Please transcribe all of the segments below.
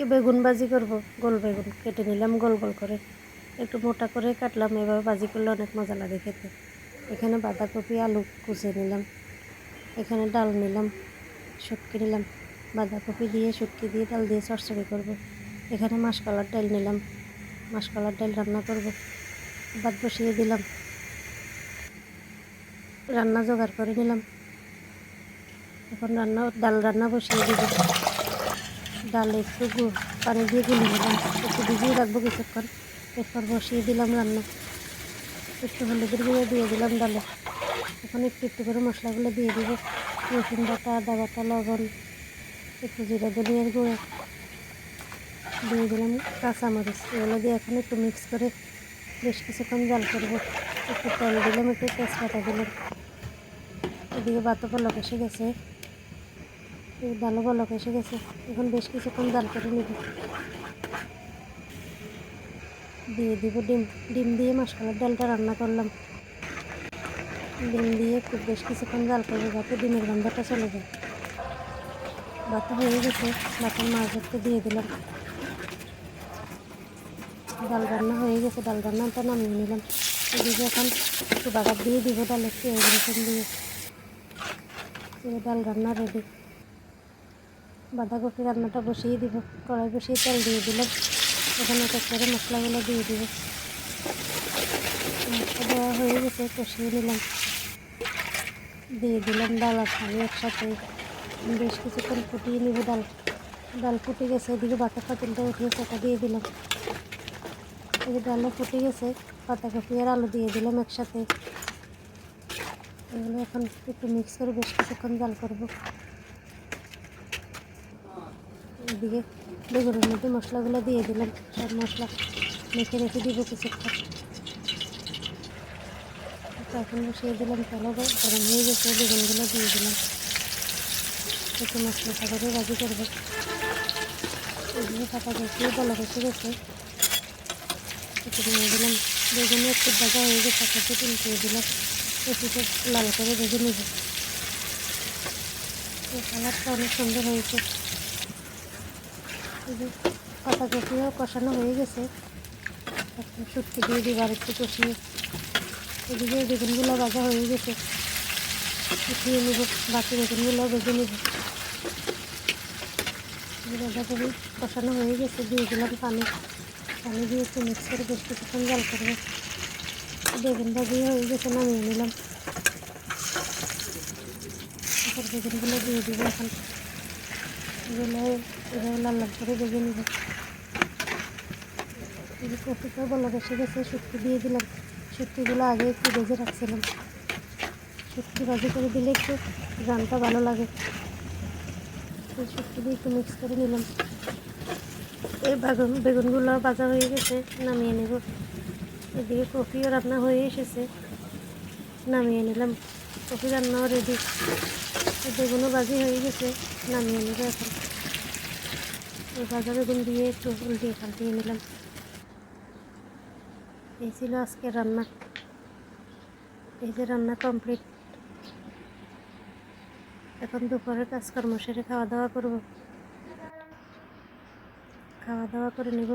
আজকে বেগুন ভাজি করব, গোল বেগুন কেটে নিলাম, গোল গোল করে। একটু মোটা করে কাটলাম, এভাবে ভাজি করলে অনেক মজা লাগে খেতে। এখানে বাঁধাকপি, আলু কুচে নিলাম। এখানে ডাল নিলাম, শুটকি নিলাম। বাঁধাকপি দিয়ে, শুটকি দিয়ে, ডাল দিয়ে চড়চড়ি করব। এখানে মাসকলার ডাল নিলাম। মাসকলার ডাল রান্না করব। ভাত বসিয়ে দিলাম। রান্না জোগাড় করে নিলাম। এখন রান্না, ডাল রান্না বসিয়ে দিব। ডাল একটু পানি দিয়ে গুলে নিলাম। একটু ভিজিয়ে রাখব কিছুক্ষণ। এরপর বসিয়ে দিলাম রান্না। একটু হলুদের গুঁড়ো দিয়ে দিলাম ডালে। এখন একটু একটু করে মশলাগুলো দিয়ে দিব। রসুন বাটা, আদা বাটা, লবণ, একটু জিরা, ধনিয়ার গুঁড়ো দিয়ে দিলাম কাঁচামরিচ। এগুলো দিয়ে এখন একটু মিক্স করে বেশ কিছুক্ষণ জাল করব। একটু তেল দিলাম, একটু তেজপাতা দিলাম। এদিকে বাতো পলক এসে গেছে। ডালও পলক এসে গেছে। এখন বেশ কিছুক্ষণ জাল করে নিব। দিয়ে দিব ডিম। ডিম দিয়ে মাসকলার ডালটা রান্না করলাম। ডিম দিয়ে খুব বেশ কিছুক্ষণ জাল করব যাতে ডিমের গন্ধটা চলে যায়। ভাত হয়ে গেছে ভাতের মাছ দিয়ে দিলাম। ডাল রান্না হয়ে গেছে, ডাল রান্নাটা নামিয়ে নিলাম। এদিকে এখন একটু বাগার দিয়ে দিব ডাল একটু দিয়ে। ডাল রান্না রেডি বাঁধাকপি রান্নাটা বসিয়ে দিব, কড়াই বসিয়ে তেল দিয়ে দিলাম। এখানে এক মশলাগুলো দিয়ে দিব। মশলা দেওয়া হয়ে গেছে, কষিয়ে নিলাম। দিয়ে দিলাম ডাল আর পানি একসাথে। বেশ কিছুক্ষণ ফুটিয়ে নিব ডাল। ডাল ফুটে গেছে, এদিকে বাটা পাতিলটা উঠিয়ে সেটা দিয়ে দিলাম। এই ডালও ফুটে গেছে পাতাকপি আর আলু দিয়ে দিলাম একসাথে। এগুলো এখন একটু মিক্স করে বেশ কিছুক্ষণ জাল করব। এদিকে বেগুনের মধ্যে মশলাগুলো দিয়ে দিলাম। সব মশলা মেখে রেখে দিব কিছুক্ষণ। এখন বসিয়ে দিলাম তেলও গরম হয়ে গেছে, বেগুনগুলো দিয়ে দিলাম। একটু মশলা সাগরে ভাজি করব। এদিকে পাতা কষিয়ে বলা বসে গেছে। একটু দিয়ে দিলাম। বেগুনে একটু ভাজা হয়ে গেছে সাথে তুলতে দিলাম। একটু লাল করে ভেজে নেব। কালারটা অনেক সুন্দর হয়েছে। পাতা কপিও কষানো হয়ে গেছে। এখন শুটকি দিয়ে দিব আর একটু কষিয়ে এদিকে বেগুনগুলো ভাজা হয়ে গেছে। উঠিয়ে নেব, বাকি বেগুনগুলো ভেজে নেব। বাঁধাকপি কষানো হয়ে গেছে, দিয়ে দিলাম পানি। পানি দিয়ে একটু মিক্স করে বেশ কিছুক্ষণ জল করব বেগুন ভাজিয়ে হয়ে গেছে, নামিয়ে নিলাম। বেগুনগুলো দিয়ে দিব এখন। লাল লাল করে ভেজে নিব। কপিটাও বলা বসে গেছে শুটকি দিয়ে দিলাম। শুটকিগুলো আগে একটু ভেজে রাখছিলাম। শুটকি ভাজি করে দিলে একটু গানটা ভালো লাগে। শুটকি দিয়ে একটু মিক্স করে নিলাম। এই বেগুন, বেগুনগুলো ভাজা হয়ে গেছে, নামিয়ে নেব। এদিকে কফিও রান্না হয়ে এসেছে। নামিয়ে নিলাম। কফি রান্নাও রেডি বেগুনও বাজি হয়ে গেছে, নামিয়ে নেব এখন। ভাজা বেগুন দিয়ে একটু উল্টিয়ে পাল্টিয়ে নিলাম। এই ছিল আজকে রান্না। এই যে রান্না কমপ্লিট এখন দুপুরের কাজকর্ম সেরে খাওয়া দাওয়া করব। খাওয়া দাওয়া করে নেব।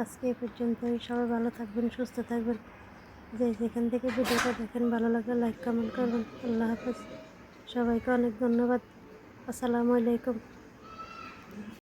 আজকে এই পর্যন্তই। সবাই ভালো থাকবেন, সুস্থ থাকবেন। যে যেখান থেকে ভিডিওটা দেখেন, ভালো লাগলে লাইক কমেন্ট করবেন। আল্লাহ হাফেজ। সবাইকে অনেক ধন্যবাদ। আসসালামু আলাইকুম।